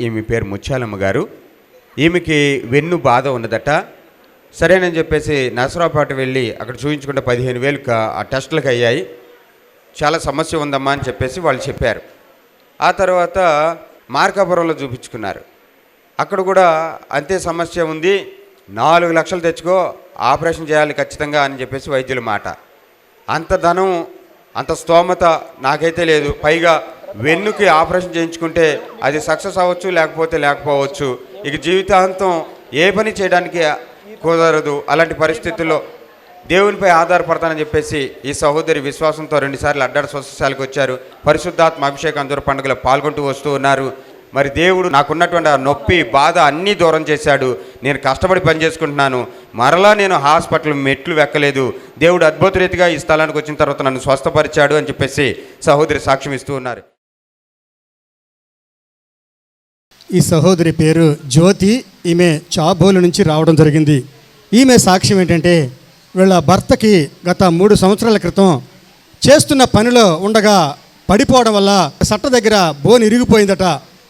ఈమె పేరు ముత్యాలమ్మ గారు. ఈమెకి వెన్ను బాధ ఉన్నదట. సరేనని చెప్పేసి నరసరావుపేట వెళ్ళి అక్కడ చూపించుకుంటే పదిహేను వేలు ఆ టెస్టులకు అయ్యాయి. చాలా సమస్య ఉందమ్మా అని చెప్పేసి వాళ్ళు చెప్పారు. ఆ తర్వాత మార్కాపురంలో చూపించుకున్నారు. అక్కడ కూడా అంతే సమస్య ఉంది. నాలుగు లక్షలు తెచ్చుకో ఆపరేషన్ చేయాలి ఖచ్చితంగా అని చెప్పేసి వైద్యుల మాట. అంత ధనం అంత స్తోమత నాకైతే లేదు. పైగా వెన్నుకి ఆపరేషన్ చేయించుకుంటే అది సక్సెస్ అవ్వచ్చు లేకపోతే లేకపోవచ్చు. ఇక జీవితాంతం ఏ పని చేయడానికి కుదరదు. అలాంటి పరిస్థితుల్లో దేవునిపై ఆధారపడతానని చెప్పేసి ఈ సహోదరి విశ్వాసంతో రెండుసార్లు అడ్డాడ స్వస్థశాలకు వచ్చారు. పరిశుద్ధాత్మ అభిషేక అందరు పండుగలో పాల్గొంటూ వస్తూ ఉన్నారు. మరి దేవుడు నాకున్నటువంటి ఆ నొప్పి బాధ అన్నీ దూరం చేశాడు. నేను కష్టపడి పని చేసుకుంటున్నాను మరలా నేను హాస్పిటల్ మెట్లు వెక్కలేదు. దేవుడు అద్భుత రీతిగా ఈ స్థలానికి వచ్చిన తర్వాత నన్ను స్వస్థపరిచాడు అని చెప్పేసి సహోదరి సాక్ష్యం ఇస్తూ ఉన్నారు. ఈ సహోదరి పేరు జ్యోతి. ఈమె చాబోలు నుంచి రావడం జరిగింది. ఈమె సాక్ష్యం ఏంటంటే వీళ్ళ భర్తకి గత మూడు సంవత్సరాల క్రితం చేస్తున్న పనిలో ఉండగా పడిపోవడం వల్ల సట్ట దగ్గర బోన్ ఇరిగిపోయిందట.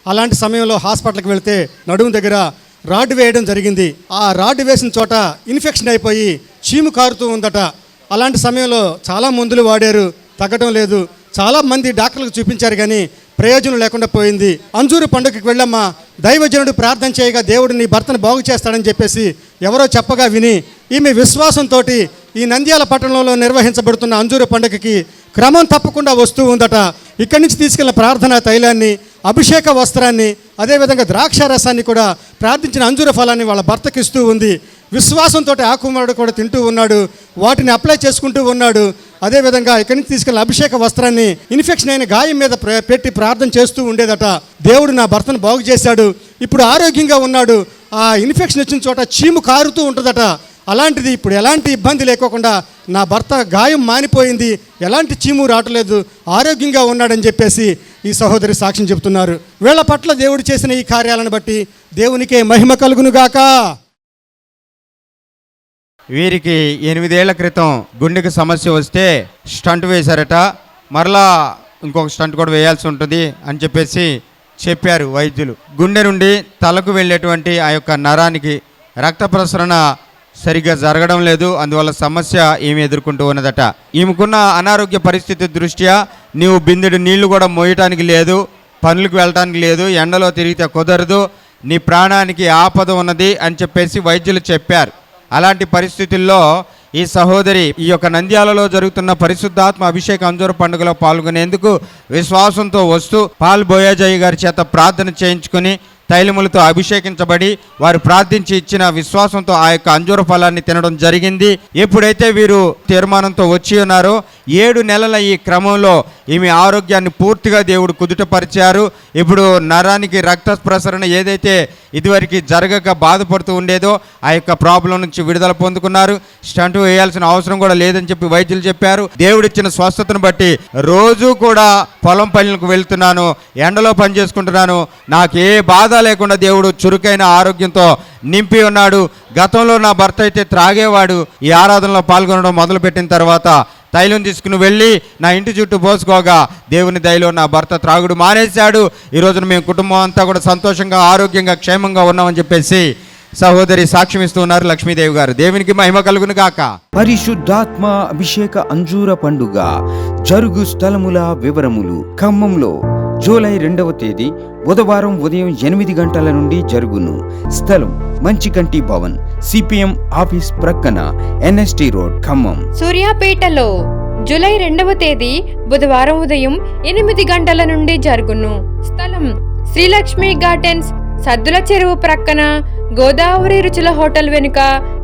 అలాంటి సమయంలో హాస్పిటల్కి వెళ్తే నడుము దగ్గర రాడ్ వేయడం జరిగింది. ఆ రాడ్ వేసిన చోట ఇన్ఫెక్షన్ అయిపోయి చీము కారుతూ ఉందట. అలాంటి సమయంలో చాలా మందులు వాడారు. తగ్గడం లేదు. చాలామంది డాక్టర్లకు చూపించారు కానీ ప్రయోజనం లేకుండా పోయింది. అంజూరు పండుగకి వెళ్ళమ్మా. దైవజనుడు ప్రార్థన చేయగా దేవుడు నీ భర్తను బాగు చేస్తాడని చెప్పేసి ఎవరో చెప్పగా విని ఈమె విశ్వాసంతో ఈ నంద్యాల పట్టణంలో నిర్వహించబడుతున్న అంజూరు పండుగకి క్రమం తప్పకుండా వస్తూ ఉందట. ఇక్కడి నుంచి తీసుకెళ్ళిన ప్రార్థనా తైలాన్ని అభిషేక వస్త్రాన్ని అదేవిధంగా ద్రాక్ష రసాన్ని కూడా ప్రార్థించిన అంజూర ఫలాన్ని వాళ్ళ భర్తకి ఇస్తూ ఉంది విశ్వాసంతో ఆకుమారుడు కూడా తింటూ ఉన్నాడు. వాటిని అప్లై చేసుకుంటూ ఉన్నాడు. అదేవిధంగా ఇక్కడి నుంచి తీసుకెళ్ళిన అభిషేక వస్త్రాన్ని ఇన్ఫెక్షన్ అయిన గాయం మీద పెట్టి ప్రార్థన చేస్తూ ఉండేదట. దేవుడు నా భర్తను బాగు చేశాడు. ఇప్పుడు ఆరోగ్యంగా ఉన్నాడు. ఆ ఇన్ఫెక్షన్ వచ్చిన చోట చీము కారుతూ ఉంటుందట. అలాంటిది ఇప్పుడు ఎలాంటి ఇబ్బంది లేకోకుండా నా భర్త గాయం మానిపోయింది. ఎలాంటి చీము రావట్లేదు. ఆరోగ్యంగా ఉన్నాడని చెప్పేసి ఈ సహోదరి సాక్ష్యం చెబుతున్నారు. వీళ్ళ పట్ల దేవుడు చేసిన ఈ కార్యాలను బట్టి దేవునికే మహిమ కలుగునుగాక వీరికి ఎనిమిదేళ్ళ క్రితం గుండెకి సమస్య వస్తే స్టంట్ వేశారట. మరలా ఇంకొక స్టంట్ కూడా వేయాల్సి ఉంటుంది అని చెప్పేసి చెప్పారు వైద్యులు. గుండె నుండి తలకు వెళ్ళేటువంటి ఆ యొక్క నరానికి రక్త ప్రసరణ సరిగ్గా జరగడం లేదు. అందువల్ల సమస్య ఏమి ఎదుర్కొంటూ ఉన్నదట. ఈమెకున్న అనారోగ్య పరిస్థితి దృష్ట్యా నీవు బిందెడు నీళ్ళు కూడా మోయటానికి లేదు పనులకు వెళ్ళటానికి లేదు ఎండలో తిరిగితే కుదరదు నీ ప్రాణానికి ఆపద ఉన్నది అని చెప్పేసి వైద్యులు చెప్పారు. అలాంటి పరిస్థితుల్లో ఈ సహోదరి ఈ యొక్క నంద్యాలలో జరుగుతున్న పరిశుద్ధాత్మ అభిషేక అంజూర పండుగలో పాల్గొనేందుకు విశ్వాసంతో వస్తూ పాల్ బోయాజయ్య గారి చేత ప్రార్థన చేయించుకుని తైలములతో అభిషేకించబడి వారు ప్రార్థించి ఇచ్చిన విశ్వాసంతో ఆ యొక్క అంజూర ఫలాన్ని తినడం జరిగింది. ఎప్పుడైతే వీరు తీర్మానంతో వచ్చి ఉన్నారో ఏడు నెలల ఈ క్రమంలో ఈమె ఆరోగ్యాన్ని పూర్తిగా దేవుడు కుదుటపరిచారు. ఇప్పుడు నరానికి రక్త ప్రసరణ ఏదైతే ఇదివరకు జరగక బాధపడుతూ ఉండేదో ఆ యొక్క ప్రాబ్లం నుంచి విడుదల పొందుకున్నారు. స్టంట్ వేయాల్సిన అవసరం కూడా లేదని చెప్పి వైద్యులు చెప్పారు. దేవుడిచ్చిన స్వస్థతను బట్టి రోజు కూడా పొలం పనులకు వెళ్తున్నాను ఎండలో పని చేసుకుంటున్నాను. నాకు ఏ బాధ లేకుండా దేవుడు చురుకైన ఆరోగ్యంతో నింపి ఉన్నాడు. గతంలో నా భర్త అయితే త్రాగేవాడు. ఈ ఆరాధనలో పాల్గొనడం మొదలుపెట్టిన తర్వాత తైలం తీసుకుని వెళ్ళి నా ఇంటి చుట్టూ పోసుకోగా దేవుని దయలో నా భర్త త్రాగుడు మానేశాడు. ఈరోజున మేము కుటుంబం అంతా కూడా సంతోషంగా ఆరోగ్యంగా క్షేమంగా ఉన్నామని చెప్పేసి సహోదరి సాక్ష్యం లక్ష్మీదేవి గారు. దేవునికి మహిమ కలుగును గాక. పరిశుద్ధాత్మ అభిషేక అంజూర పండుగ జరుగు స్థలముల వివరములు. ఖమ్మంలో జూలై రెండవ తేదీ బుధవారం ఉదయం ఎనిమిది గంటల నుండి జరుగును. స్థలం మంచికంటి భవన్ సిపిఎం ఆఫీస్ ప్రక్కన ఎన్ఎస్టి రోడ్ ఖమ్మం. సూర్యాపేటలో జూలై రెండవ తేదీ బుధవారం ఉదయం ఎనిమిది గంటల నుండి జరుగును. స్థలం శ్రీలక్ష్మి గార్డెన్స్ సద్దుల చెరువు ప్రక్కన గోదావరి రుచుల హోటల్ వెనుక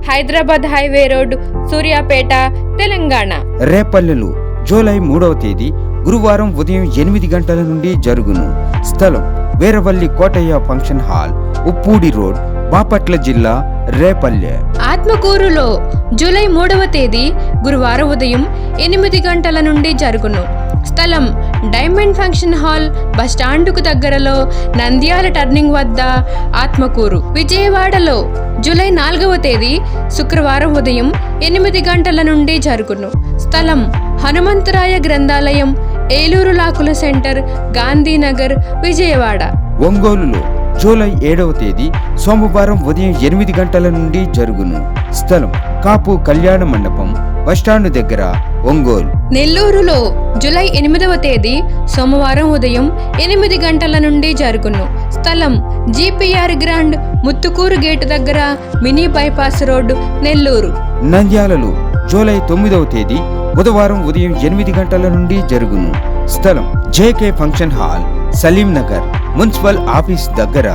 హైదరాబాద్ హైవే రోడ్ సూర్యాపేట తెలంగాణ. రేపల్లెలు జూలై మూడవ తేదీ గురువారం ఉదయం ఎనిమిది గంటల నుండి జరుగును. స్థలం Veeravalli Kotaiah function hall Uppudi road Bapatla జిల్లా రేపల్లె. ఆత్మకూరులో జూలై మూడవ తేదీ గురువారం ఉదయం ఎనిమిది గంటల నుండి జరుగును. స్థలం డైమండ్ ఫంక్షన్ హాల్ బస్టాండుకు దగ్గరలో నంద్యాల టర్నింగ్ వద్ద ఆత్మకూరు. విజయవాడలో జూలై నాలుగవ తేదీ శుక్రవారం ఉదయం ఎనిమిది గంటల నుండి జరుగును. స్థలం హనుమంతరాయ గ్రంథాలయం ఏలూరు లాకుల సెంటర్ గాంధీనగర్ విజయవాడ. ఒంగోలులో జూలై ఏడవ తేదీ సోమవారం ఉదయం ఎనిమిది గంటల నుండి జరుగును. స్థలం కాపు కళ్యాణ మండపం బస్టాండ్ దగ్గర ఒంగోలు. నెల్లూరులో జూలై ఎనిమిదవ తేదీ సోమవారం ఉదయం ఎనిమిది గంటల నుండి జరుగును. స్థలం జీపీఆర్ గ్రాండ్ ముత్తుకూరు గేటు దగ్గర మినీ బైపాస్ రోడ్డు నెల్లూరు. నంద్యాలలో జూలై తొమ్మిదవ తేదీ బుధవారం ఉదయం ఎనిమిది గంటల నుండి జరుగును. స్థలం JK function hall Salim Nagar. Municipal office దగ్గర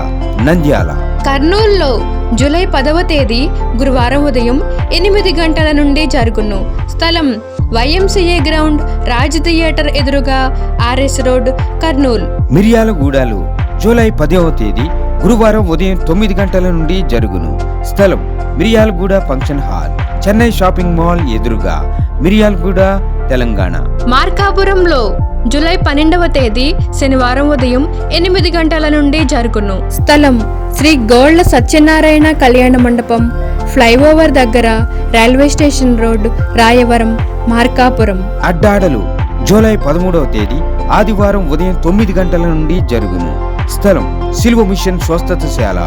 నంద్యాల. కర్నూలులో జూలై పదవ తేదీ గురువారం ఉదయం ఎనిమిది గంటల నుండి జరుగును. స్థలం వైఎంసీఏ గ్రౌండ్ రాజ్ థియేటర్ ఎదురుగా ఆర్ఎస్ రోడ్ కర్నూలు. మిర్యాలగూడలో జూలై పదవ తేదీ గురువారం ఉదయం తొమ్మిది గంటల నుండి జరుగును. స్థలం Miryalaguda function hall. Chennai shopping mall ఎదురుగా మిర్యాలగూడ తెలంగాణ. మార్కాపురంలో జూలై పన్నెండవ తేదీ శనివారం ఉదయం ఎనిమిది గంటల నుండి జరుగును. స్థలం శ్రీ గోళ్ళ సత్యనారాయణ కళ్యాణ మండపం ఫ్లైఓవర్ దగ్గర railway station road Rayavaram Markapuram. అడ్డాడలు July పదమూడవ తేదీ ఆదివారం ఉదయం తొమ్మిది గంటల నుండి జరుగును. స్థలం సిల్వ మిషన్ స్వస్థతశాల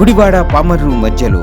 గుడివాడ పామర్రు మధ్యలో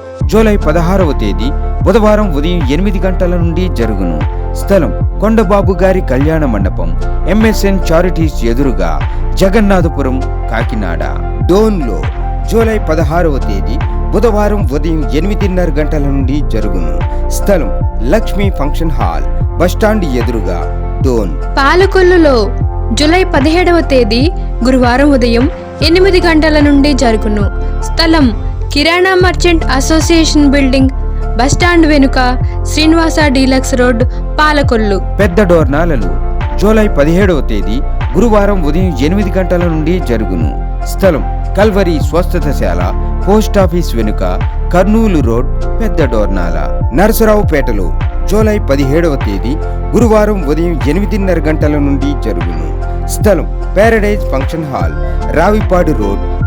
జూలై పదహారవ తేదీ బుధవారం ఉదయం ఎనిమిది గంటల నుండి జరుగును. స్థలం కొండబాబు గారి కళ్యాణ మండపం ఎంఎస్ఎన్ చారిటీస్ ఎదురుగా జగన్నాథపురం కాకినాడ. డోన్లో జూలై పదహారవ తేదీ బుధవారం ఉదయం ఎనిమిదిన్నర గంటల నుండి జరుగును. స్థలం లక్ష్మీ ఫంక్షన్ హాల్ బస్టాండ్ ఎదురుగా డోన్. పాలకొల్లులో జూలై పదిహేడవ తేదీ గురువారం ఉదయం ఎనిమిది గంటల నుండి జరుగును. స్థలం Kirana merchant association building bus stand వెనుక శ్రీనివాస డీలక్స్ రోడ్ పాలకొల్లు. పెద్ద డోర్నాలలో. జూలై పదిహేడవ తేదీ గురువారం ఉదయం ఎనిమిది గంటల నుండి జరుగును. స్థలం కల్వరి స్వస్థతశాల పోస్ట్ ఆఫీస్ వెనుక కర్నూలు రోడ్ పెద్ద డోర్నాల. నరసరావుపేటలో జూలై పదిహేడవ తేదీ గురువారం ఉదయం ఎనిమిదిన్నర గంటల నుండి జరుగును. స్థలం paradise function hall Ravipadu road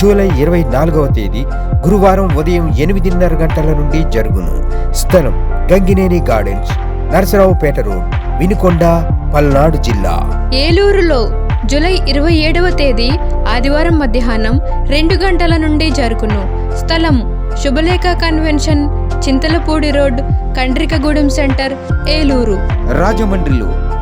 July ఇరవై నాలుగవ తేదీ గురువారం ఉదయం ఎనిమిదిన్నర గంటల నుండి జరుగును. స్థలం గంగినేని గార్డెన్స్ నరసరావుపేట రోడ్ వినుకొండ పల్నాడు జిల్లా. ఏలూరులో జూలై ఇరవై ఏడవ తేదీ ఆదివారం మధ్యాహ్నం రెండు గంటల నుండి జరుగును. స్థలం Shubhalekha convention Chintalapudi road Kandrikagudem centre Eluru. రాజమండ్రిలో